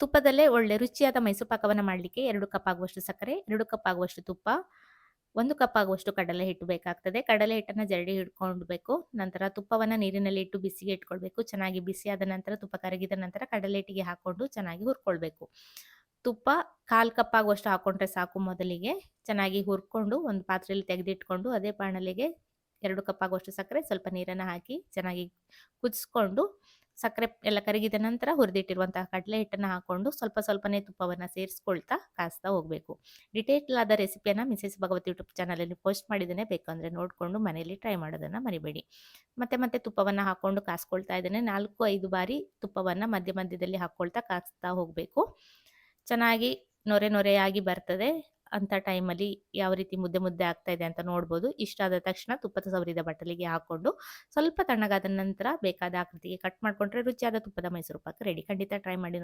ತುಪ್ಪದಲ್ಲೇ ಒಳ್ಳೆ ರುಚಿಯಾದ ಮೈಸೂರು ಪಾಕವನ್ನು ಮಾಡಲಿಕ್ಕೆ ಎರಡು ಕಪ್ ಆಗುವಷ್ಟು ಸಕ್ಕರೆ, ಎರಡು ಕಪ್ ಆಗುವಷ್ಟು ತುಪ್ಪ, ಒಂದು ಕಪ್ ಆಗುವಷ್ಟು ಕಡಲೆ ಹಿಟ್ಟು ಬೇಕಾಗ್ತದೆ. ಕಡಲೆ ಹಿಟ್ಟನ್ನು ಜರಡಿ ಹಿಡ್ಕೊಳ್ಬೇಕು ನಂತರ ತುಪ್ಪವನ್ನು ನೀರಿನಲ್ಲಿ ಇಟ್ಟು ಬಿಸಿಗೆ ಇಟ್ಕೊಳ್ಬೇಕು. ಚೆನ್ನಾಗಿ ಬಿಸಿಯಾದ ನಂತರ ತುಪ್ಪ ಕರಗಿದ ನಂತರ ಕಡಲೆ ಹಿಟ್ಟಿಗೆ ಹಾಕ್ಕೊಂಡು ಚೆನ್ನಾಗಿ ಹುರ್ಕೊಳ್ಬೇಕು. ತುಪ್ಪ ಕಾಲು ಕಪ್ ಆಗುವಷ್ಟು ಹಾಕೊಂಡ್ರೆ ಸಾಕು ಮೊದಲಿಗೆ. ಚೆನ್ನಾಗಿ ಹುರ್ಕೊಂಡು ಒಂದು ಪಾತ್ರೆಯಲ್ಲಿ ತೆಗೆದಿಟ್ಕೊಂಡು ಅದೇ ಬಾಣಲೆಗೆ ಎರಡು ಕಪ್ ಆಗುವಷ್ಟು ಸಕ್ಕರೆ, ಸ್ವಲ್ಪ ನೀರನ್ನು ಹಾಕಿ ಚೆನ್ನಾಗಿ ಕುದಿಸ್ಕೊಂಡು ಸಕ್ಕರೆ ಎಲ್ಲ ಕರಗಿದ ನಂತರ ಹುರಿದಿಟ್ಟಿರುವಂತಹ ಕಡಲೆ ಹಿಟ್ಟನ್ನು ಹಾಕೊಂಡು ಸ್ವಲ್ಪ ಸ್ವಲ್ಪನೇ ತುಪ್ಪವನ್ನು ಸೇರಿಸ್ಕೊಳ್ತಾ ಕಾಯಿಸ್ತಾ ಹೋಗಬೇಕು. ಡಿಟೇಲ್ ಆದ ರೆಸಿಪಿಯನ್ನು ಮಿಸೆಸ್ ಭಗವತಿ ಯೂಟ್ಯೂಬ್ ಚಾನಲಲ್ಲಿ ಪೋಸ್ಟ್ ಮಾಡಿದ್ದೇನೆ. ಬೇಕಂದರೆ ನೋಡಿಕೊಂಡು ಮನೆಯಲ್ಲಿ ಟ್ರೈ ಮಾಡೋದನ್ನು ಮರಿಬೇಡಿ. ಮತ್ತೆ ಮತ್ತೆ ತುಪ್ಪವನ್ನು ಹಾಕ್ಕೊಂಡು ಕಾಸ್ಕೊಳ್ತಾ ಇದ್ದೇನೆ. ನಾಲ್ಕು ಐದು ಬಾರಿ ತುಪ್ಪವನ್ನು ಮಧ್ಯ ಮಧ್ಯದಲ್ಲಿ ಹಾಕ್ಕೊಳ್ತಾ ಕಾಸ್ತಾ ಹೋಗಬೇಕು. ಚೆನ್ನಾಗಿ ನೊರೆ ನೊರೆಯಾಗಿ ಬರ್ತದೆ. ಅಂಥ ಟೈಮಲ್ಲಿ ಯಾವ ರೀತಿ ಮುದ್ದೆ ಮುದ್ದೆ ಆಗ್ತಾ ಇದೆ ಅಂತ ನೋಡ್ಬೋದು. ಇಷ್ಟಾದ ತಕ್ಷಣ ತುಪ್ಪದ ಸವರಿದ ಬಟ್ಟಲಿಗೆ ಹಾಕ್ಕೊಂಡು ಸ್ವಲ್ಪ ತಣ್ಣಗಾದ ನಂತರ ಬೇಕಾದ ಆಕೃತಿಗೆ ಕಟ್ ಮಾಡಿಕೊಂಡ್ರೆ ರುಚಿಯಾದ ತುಪ್ಪದ ಮೈಸೂರು ಪಾಕ ರೆಡಿ ಖಂಡಿತ ಟ್ರೈ ಮಾಡಿ